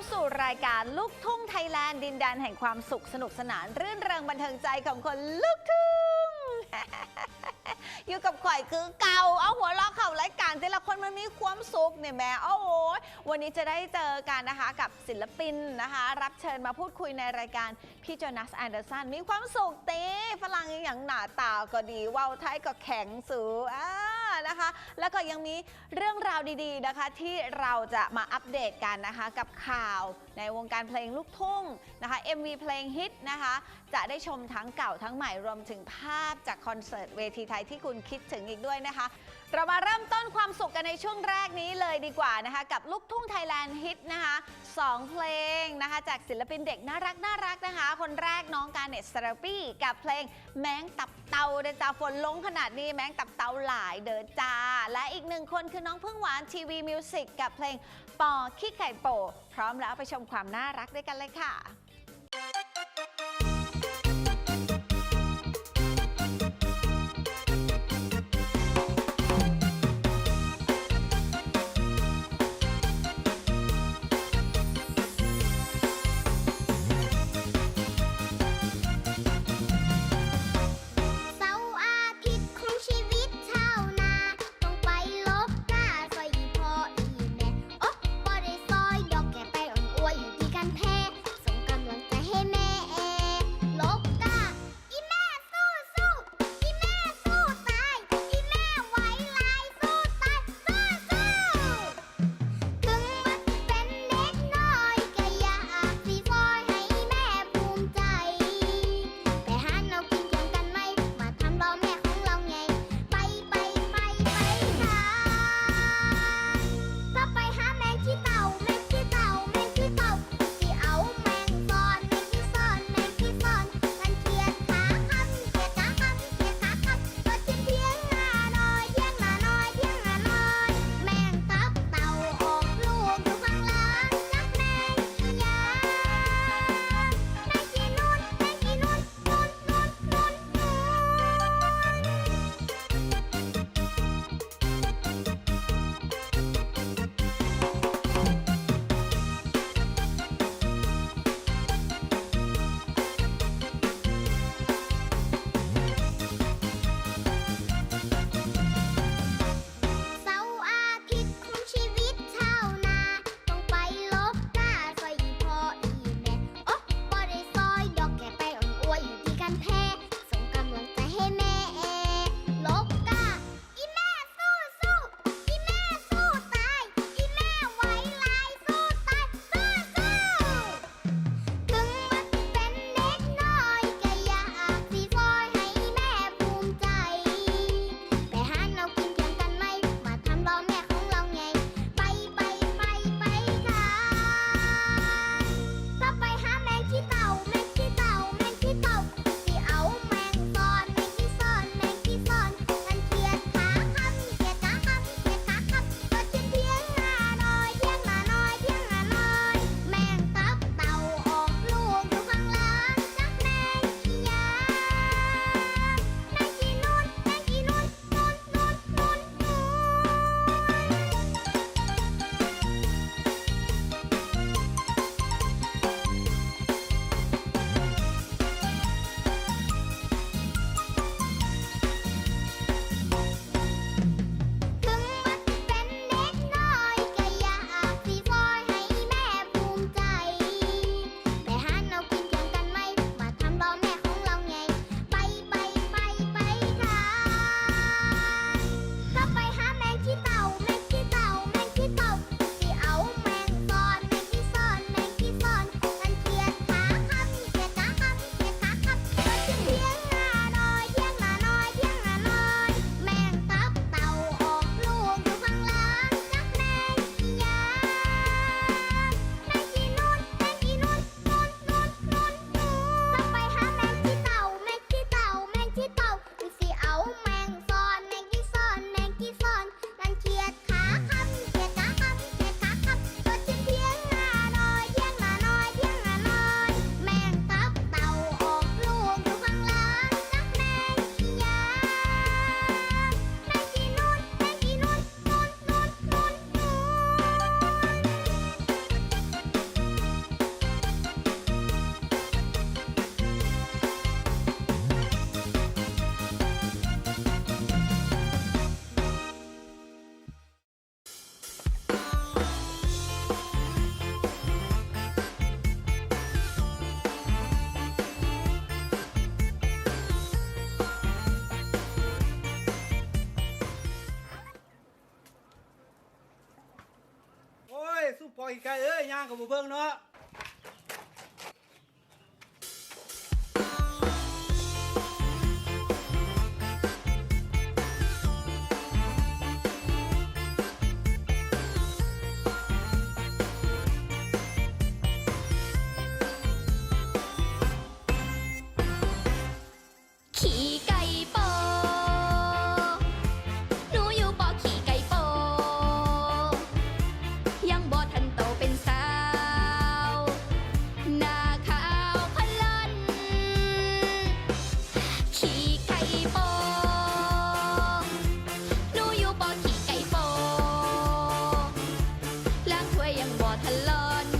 าสู่รายการลูกทุ่งไทยแลนด์ดินแดนแห่งความสุขสนุกสนาน รื่นเริงบันเทิงใจของคนลูกทุ่ง อยู่กับข่อยคือเก่าเอาหัวเราะเข่ารายการแต่ละคนมันมีความสุขเนี่ยแม่โอ้โหวันนี้จะได้เจอกันนะคะกับศิลปินนะคะ รับเชิญมาพูดคุยในรายการพี่โจนัสแอนเดอร์สันมีความสุขเต้ฝรั่งอย่างหนาตาก็ดีเว่าวไทยก็แข็งสูอ่า นะคะ แล้วก็ยังมีเรื่องราวดีๆนะคะ ที่เราจะมาอัปเดตกันนะคะ กับข่าวในวงการเพลงลูกทุ่งนะคะ MV เพลงฮิตนะคะ จะได้ชมทั้งเก่าทั้งใหม่รวมถึงภาพจากคอนเสิร์ตเวทีไทยที่คุณคิดถึงอีกด้วยนะคะ เรามาเริ่มต้นความสุขกันในช่วงแรกนี้เลยดีกว่านะคะ กับลูกทุ่งไทยแลนด์ฮิตนะคะสองเพลงนะคะ จากศิลปินเด็กน่ารักน่ารักนะคะ คนแรกน้องการเนตสเตอร์ปี้กับเพลงแมงตับเตาเดอจ้าฝนลงขนาดนี้แมงตับเตาหลายเดอจ้า และอีกหนึ่งคนคือน้องพึ่งหวานทีวีมิวสิกกับเพลงปอขี้ไก่โป พร้อมแล้วไปชมความน่ารักด้วยกันเลยค่ะ nha của bố vương nữa. ตลอด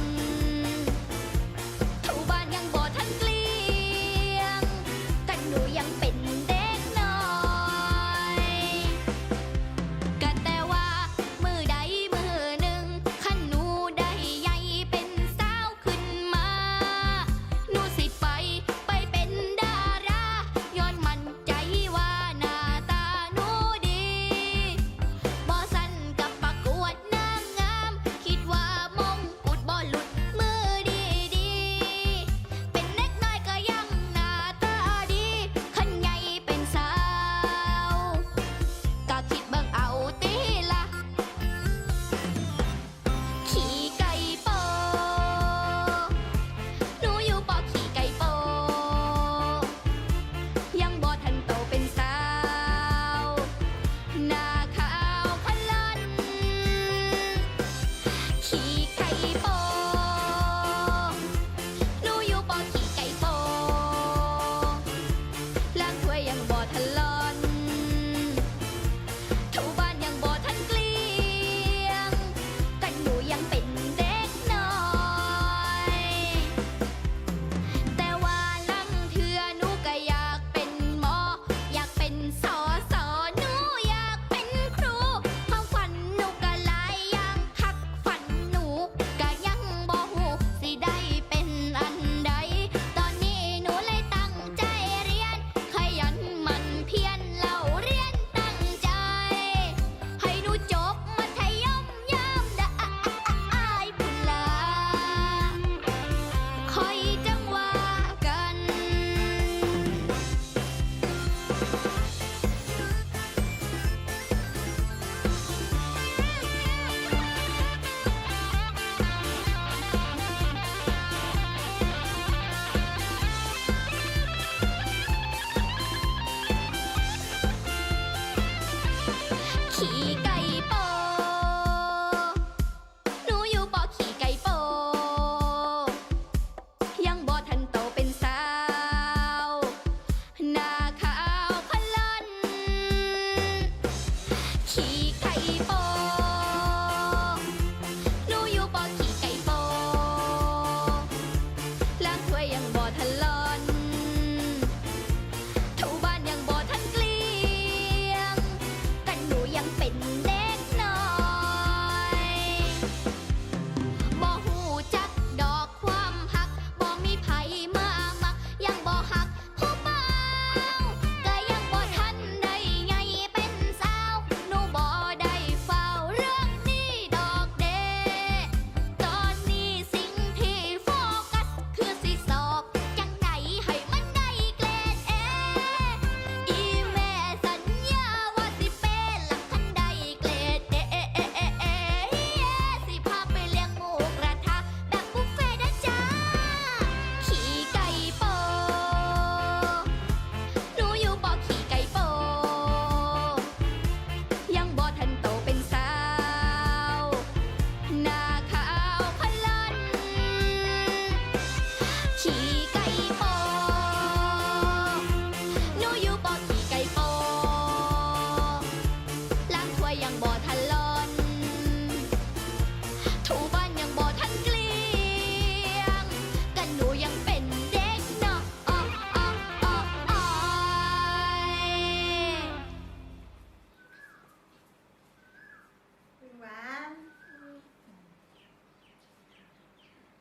ว่ายังบ่ทันลอ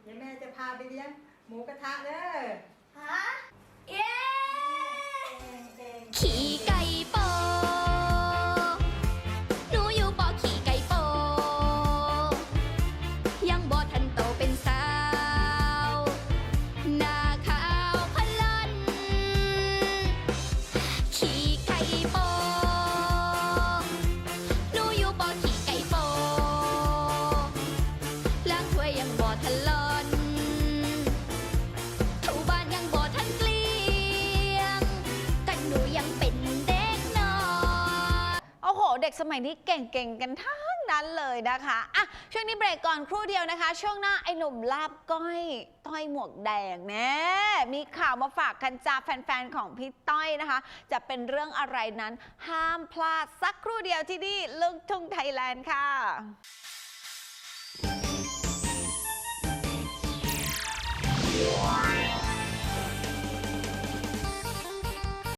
ี๋ยวแม่จะพาไปเลี้ยงหมูกระทะเด้อฮะ มัยนี้เก่งๆกันทั้งนั้นเลยนะคะอะช่วงนี้เบรกก่อนครู่เดียวนะคะ ช่วงหน้าไอ้หนุ่มลาบก้อยต้อยหมวกแดงแน่มีข่าวมาฝากกันจ้าแฟนๆของพี่ต้อยนะคะ จะเป็นเรื่องอะไรนั้นห้ามพลาดสักครู่เดียวที่นี่ลูกทุ่งไทยแลนด์ค่ะว้า